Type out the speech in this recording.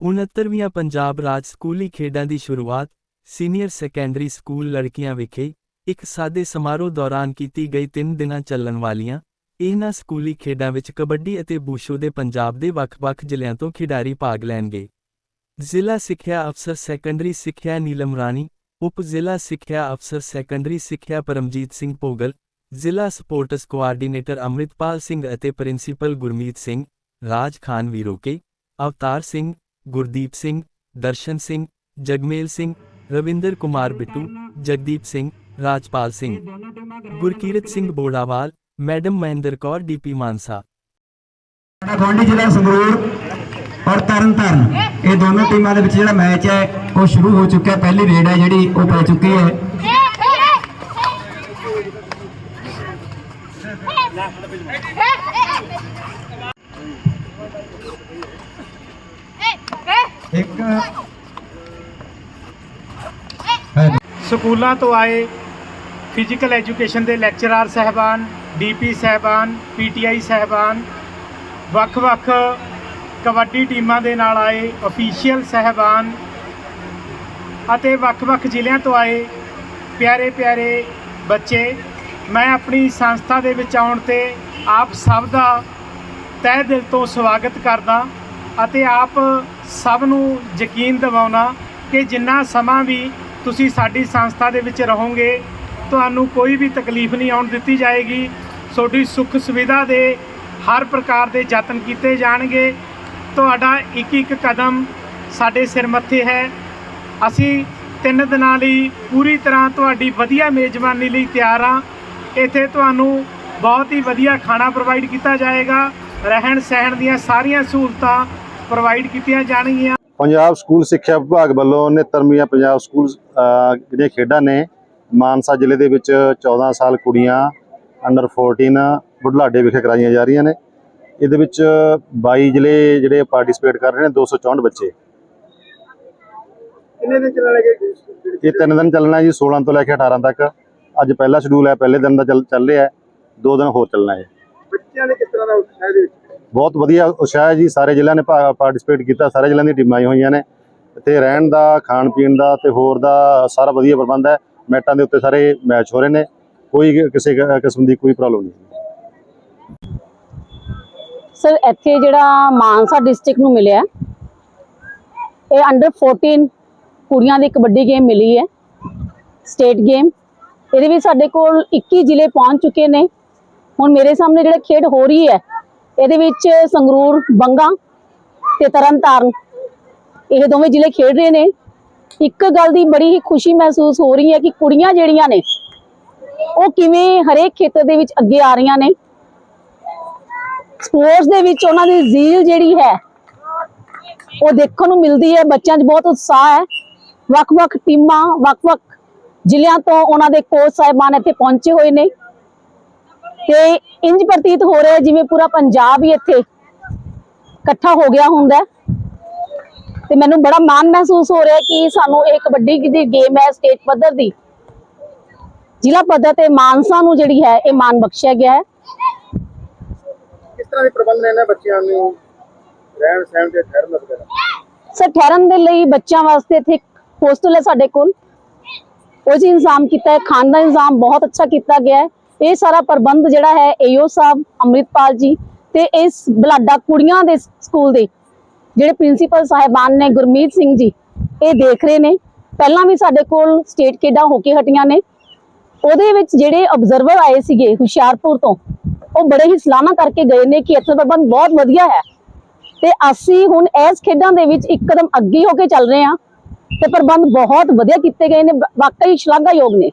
69ਵੀਆਂ ਪੰਜਾਬ ਰਾਜ ਸਕੂਲੀ ਖੇਡਾਂ ਦੀ ਸ਼ੁਰੂਆਤ ਸੀਨੀਅਰ ਸੈਕੰਡਰੀ ਸਕੂਲ ਲੜਕੀਆਂ ਵਿਖੇ ਇੱਕ ਸਾਦੇ ਸਮਾਰੋਹ ਦੌਰਾਨ ਕੀਤੀ ਗਈ 3 ਦਿਨਾਂ ਚੱਲਣ ਵਾਲੀਆਂ ਇਹਨਾਂ ਸਕੂਲੀ ਖੇਡਾਂ ਵਿੱਚ ਕਬੱਡੀ ਅਤੇ ਬੂਸ਼ੋ ਦੇ ਪੰਜਾਬ ਦੇ ਵੱਖ-ਵੱਖ ਜ਼ਿਲ੍ਹਿਆਂ ਤੋਂ ਖਿਡਾਰੀ ਭਾਗ ਲੈਣਗੇ। ਜ਼ਿਲ੍ਹਾ ਸਿੱਖਿਆ ਅਫਸਰ ਸੈਕੰਡਰੀ ਸਿੱਖਿਆ ਨੀਲਮ ਰਾਣੀ, ਉਪ ਜ਼ਿਲ੍ਹਾ ਸਿੱਖਿਆ ਅਫਸਰ ਸੈਕੰਡਰੀ ਸਿੱਖਿਆ ਪਰਮਜੀਤ ਸਿੰਘ ਭੋਗਲ, ਜ਼ਿਲ੍ਹਾ ਸਪੋਰਟਸ ਕੋਆਰਡੀਨੇਟਰ ਅੰਮ੍ਰਿਤਪਾਲ ਸਿੰਘ ਅਤੇ principal Gurmeet Singh, Raj Khan Viroke, Avtar Singh Gurdeep Singh Darshan Singh Jagmel Singh Ravinder Kumar Bittu Jagdeep Singh Rajpal Singh Gurkirat Singh Borawal madam Mahinder Kaur DP Mansa ਗਵਾਂਢੀ ਜ਼ਿਲ੍ਹਾ ਸੰਗਰੂਰ ਔਰ ਤਰਨਤਾਰਨ ਇਹ ਦੋਨੋਂ ਟੀਮਾਂ ਦੇ ਵਿੱਚ ਜਿਹੜਾ ਮੈਚ ਹੈ ਉਹ ਸ਼ੁਰੂ ਹੋ ਚੁੱਕਿਆ ਪਹਿਲੀ ਰੇਡ ਹੈ ਜਿਹੜੀ ਉਹ ਪੈ ਚੁੱਕੀ ਹੈ ਇੱਕ ਸਕੂਲਾਂ ਤੋਂ ਆਏ ਫਿਜ਼ੀਕਲ ਐਜੂਕੇਸ਼ਨ ਦੇ ਲੈਕਚਰਰ ਸਹਿਬਾਨ ਡੀਪੀ ਸਹਿਬਾਨ ਪੀਟੀਆਈ ਸਹਿਬਾਨ ਵੱਖ-ਵੱਖ ਕਬੱਡੀ ਟੀਮਾਂ ਦੇ ਨਾਲ ਆਏ ਅਫੀਸ਼ੀਅਲ ਸਹਿਬਾਨ ਅਤੇ ਵੱਖ-ਵੱਖ ਜ਼ਿਲ੍ਹਿਆਂ ਤੋਂ ਆਏ ਪਿਆਰੇ-ਪਿਆਰੇ ਬੱਚੇ। ਮੈਂ ਆਪਣੀ ਸੰਸਥਾ ਦੇ ਵਿੱਚ ਆਉਣ ਤੇ ਆਪ ਸਭ ਦਾ ਤਹਿ ਦਿਲ ਤੋਂ ਸਵਾਗਤ ਕਰਦਾ ਅਤੇ ਆਪ ਸਭ ਨੂੰ ਯਕੀਨ ਦਿਵਾਉਣਾ ਕਿ ਜਿੰਨਾ ਸਮਾਂ ਵੀ ਤੁਸੀਂ ਸਾਡੀ ਸੰਸਥਾ ਦੇ ਵਿੱਚ ਰਹੋਗੇ, ਤੁਹਾਨੂੰ ਕੋਈ ਵੀ ਤਕਲੀਫ ਨਹੀਂ ਆਉਣ ਦਿੱਤੀ ਜਾਏਗੀ। ਤੁਹਾਡੀ ਸੁੱਖ ਸੁਵਿਧਾ ਦੇ ਹਰ ਪ੍ਰਕਾਰ ਦੇ ਯਤਨ ਕੀਤੇ ਜਾਣਗੇ। ਤੁਹਾਡਾ ਇੱਕ ਇੱਕ ਕਦਮ ਸਾਡੇ ਸਿਰ ਮੱਥੇ ਹੈ। ਅਸੀਂ ਤਿੰਨ ਦਿਨਾਂ ਲਈ ਪੂਰੀ ਤਰ੍ਹਾਂ ਤੁਹਾਡੀ ਵਧੀਆ ਮੇਜ਼ਬਾਨੀ ਲਈ ਤਿਆਰ ਹਾਂ। ਇੱਥੇ ਤੁਹਾਨੂੰ ਬਹੁਤ ਹੀ ਵਧੀਆ ਖਾਣਾ ਪ੍ਰੋਵਾਈਡ ਕੀਤਾ ਜਾਏਗਾ। ਰਹਿਣ ਸਹਿਣ ਦੀਆਂ ਸਾਰੀਆਂ ਸਹੂਲਤਾਂ ਪ੍ਰੋਵਾਈਡ ਕੀਤੀਆਂ ਜਾਣਗੀਆਂ? ਪੰਜਾਬ ਸਕੂਲ ਸਿੱਖਿਆ ਵਿਭਾਗ ਵੱਲੋਂ 69ਵੀਆਂ ਪੰਜਾਬ ਸਕੂਲ ਜਿਹੜੀਆਂ ਖੇਡਾਂ ਨੇ ਮਾਨਸਾ ਜ਼ਿਲ੍ਹੇ ਦੇ ਵਿੱਚ 14 ਸਾਲ ਕੁੜੀਆਂ ਅੰਡਰ 14 ਬੁਢਲਾਡੇ ਵਿਖੇ ਕਰਾਈਆਂ ਜਾ ਰਹੀਆਂ ਨੇ। ਇਹਦੇ ਵਿੱਚ 22 ਜ਼ਿਲ੍ਹੇ ਜਿਹੜੇ ਪਾਰਟਿਸਿਪੇਟ ਕਰ ਰਹੇ ਨੇ 264 ਬੱਚੇ। ਕਿੰਨੇ ਦਿਨ ਚੱਲਣਗੇ ਇਹ ਤਿੰਨ ਦਿਨ ਚੱਲਣਾ ਜੀ 16 ਤੋਂ ਲੈ ਕੇ 18 ਤੱਕ। ਅੱਜ ਪਹਿਲਾ ਸ਼ਡਿਊਲ ਹੈ ਪਹਿਲੇ ਦਿਨ ਦਾ ਚੱਲ ਰਿਹਾ ਦੋ ਦਿਨ ਹੋਰ ਚੱਲਣਾ ਹੈ। ਬੱਚਿਆਂ ਦੇ ਕਿਸ ਤਰ੍ਹਾਂ ਦਾ ਉਤਸ਼ਾਹ ਦੇ ਵਿੱਚ? ਬਹੁਤ ਵਧੀਆ ਉਤਸ਼ਾਹ ਹੈ ਜੀ। ਸਾਰੇ ਜ਼ਿਲ੍ਹਿਆਂ ਨੇ ਪਾਰਟਿਸਿਪੇਟ ਕੀਤਾ। ਸਾਰੇ ਜ਼ਿਲ੍ਹਿਆਂ ਦੀਆਂ ਟੀਮਾਂ ਆਈ ਹੋਈਆਂ ਨੇ। ਤੇ ਰਹਿਣ ਦਾ, ਖਾਣ ਪੀਣ ਦਾ ਤੇ ਹੋਰ ਦਾ ਸਾਰਾ ਵਧੀਆ ਪ੍ਰਬੰਧ ਹੈ। ਮੈਟਾਂ ਦੇ ਉੱਤੇ ਸਾਰੇ ਮੈਚ ਹੋ ਰਹੇ ਨੇ। ਕੋਈ ਕਿਸੇ ਕਿਸਮ ਦੀ ਕੋਈ ਪ੍ਰੋਬਲਮ ਨਹੀਂ ਸਰ ਇੱਥੇ ਜਿਹੜਾ ਮਾਨਸਾ ਡਿਸਟ੍ਰਿਕਟ ਨੂੰ ਮਿਲਿਆ ਇਹ ਅੰਡਰ 14 ਕੁੜੀਆਂ ਦੀ ਕਬੱਡੀ ਗੇਮ ਮਿਲੀ ਹੈ। ਸਟੇਟ ਗੇਮ ਇਹਦੇ ਵਿੱਚ ਸਾਡੇ ਕੋਲ 21 ਜ਼ਿਲ੍ਹੇ ਪਹੁੰਚ ਚੁੱਕੇ ਨੇ। ਹੁਣ ਮੇਰੇ ਸਾਹਮਣੇ ਜਿਹੜਾ ਖੇਡ ਹੋ ਰਹੀ ਹੈ ਇਹਦੇ ਵਿੱਚ ਸੰਗਰੂਰ, ਬੰਗਾ ਤੇ ਤਰਨਤਾਰਨ। ਇਹ ਦੋਵੇਂ ਜ਼ਿਲ੍ਹੇ ਖੇਡ ਰਹੇ ਨੇ। ਇੱਕ ਗੱਲ ਦੀ ਬੜੀ ਹੀ ਖੁਸ਼ੀ ਮਹਿਸੂਸ ਹੋ ਰਹੀ ਹੈ ਕਿ ਕੁੜੀਆਂ ਜਿਹੜੀਆਂ ਨੇ, ਉਹ ਕਿਵੇਂ ਹਰੇਕ ਖੇਤਰ ਦੇ ਵਿੱਚ ਅੱਗੇ ਆ ਰਹੀਆਂ ਨੇ। ਸਪੋਰਟਸ ਦੇ ਵਿੱਚ ਉਹਨਾਂ ਦੀ ਜ਼ੀਲ ਜਿਹੜੀ ਹੈ, ਉਹ ਦੇਖਣ ਨੂੰ ਮਿਲਦੀ ਹੈ। ਬੱਚਿਆਂ 'ਚ ਬਹੁਤ ਉਤਸ਼ਾਹ ਹੈ। ਵੱਖ-ਵੱਖ ਟੀਮਾਂ, ਵੱਖ-ਵੱਖ ਜ਼ਿਲ੍ਹਿਆਂ ਤੋਂ ਉਹਨਾਂ ਦੇ ਕੋਚ ਸਾਹਿਬਾਨ ਇੱਥੇ ਪਹੁੰਚੇ ਹੋਏ ਨੇ। ਤੇ ਇੰਜ ਪ੍ਰਤੀਤ ਹੋ ਰਿਹਾ ਜਿਵੇਂ ਪੂਰਾ ਪੰਜਾਬ ਹੀ ਇੱਥੇ ਇਕੱਠਾ ਹੋ ਗਿਆ ਹੁੰਦਾ। ਤੇ ਮੈਨੂੰ ਬੜਾ ਮਾਣ ਮਹਿਸੂਸ ਹੋ ਰਿਹਾ ਕਿ ਸਾਨੂੰ ਇਹ ਕਬੱਡੀ ਦੀ ਗੇਮ ਹੈ ਸਟੇਟ ਪੱਧਰ ਦੀ। ਜ਼ਿਲ੍ਹਾ ਪੱਧਰ ਤੇ ਮਾਨਸਾ ਨੂੰ ਜਿਹੜੀ ਹੈ ਇਹ ਮਾਣ ਬਖਸ਼ਿਆ ਗਿਆ ਹੈ। ਕਿਸ ਤਰ੍ਹਾਂ ਦੇ ਪ੍ਰਬੰਧ ਨੇ ਬੱਚਿਆਂ ਨੂੰ ਰਹਿਣ ਸਹਿਣ ਤੇ ਠਹਿਰਨ ਵਗੈਰਾ? ਸਰ ਠਹਿਰਨ ਦੇ ਲਈ ਬੱਚਿਆਂ ਵਾਸਤੇ ਇੱਥੇ ਹੋਸਟਲ ਹੈ ਸਾਡੇ ਕੋਲ। ਉਹ ਜੀ ਇੰਤਜ਼ਾਮ ਕੀਤਾ ਹੈ ਖਾਣ ਦਾ ਇੰਤਜ਼ਾਮ ਬਹੁਤ ਅੱਛਾ ਕੀਤਾ ਗਿਆ ਹੈ। ਇਹ ਸਾਰਾ ਪ੍ਰਬੰਧ ਜਿਹੜਾ ਹੈ ਏਓ ਸਾਹਿਬ, ਅੰਮ੍ਰਿਤਪਾਲ ਜੀ ਤੇ ਇਸ ਬਲਾਡਾ ਕੁੜੀਆਂ ਦੇ ਸਕੂਲ ਦੇ ਜਿਹੜੇ ਪ੍ਰਿੰਸੀਪਲ ਸਾਹਿਬਾਨ ਨੇ ਗੁਰਮੀਤ ਸਿੰਘ ਜੀ, ਇਹ ਦੇਖ ਰਹੇ ਨੇ। ਪਹਿਲਾਂ ਵੀ ਸਾਡੇ ਕੋਲ ਸਟੇਟ ਖੇਡਾਂ ਹੋ ਕੇ ਹਟੀਆਂ ਨੇ। ਉਹਦੇ ਵਿੱਚ ਜਿਹੜੇ ਅਬਜ਼ਰਵਰ ਆਏ ਸੀਗੇ ਹੁਸ਼ਿਆਰਪੁਰ ਤੋਂ, ਉਹ ਬੜੇ ਹੀ ਸਲਾਹਾਂ ਕਰਕੇ ਗਏ ਨੇ ਕਿ ਇੱਥੇ ਪ੍ਰਬੰਧ ਬਹੁਤ ਵਧੀਆ ਹੈ। ਤੇ ਅਸੀਂ ਹੁਣ ਇਸ ਖੇਡਾਂ ਦੇ ਵਿੱਚ ਇੱਕ ਕਦਮ ਅੱਗੇ ਹੋ ਕੇ ਚੱਲ ਰਹੇ ਹਾਂ ਤੇ ਪ੍ਰਬੰਧ ਬਹੁਤ ਵਧੀਆ ਕੀਤੇ ਗਏ ਨੇ ਵਾਕਈ ਸ਼ਲਾਘਾਯੋਗ ਨੇ।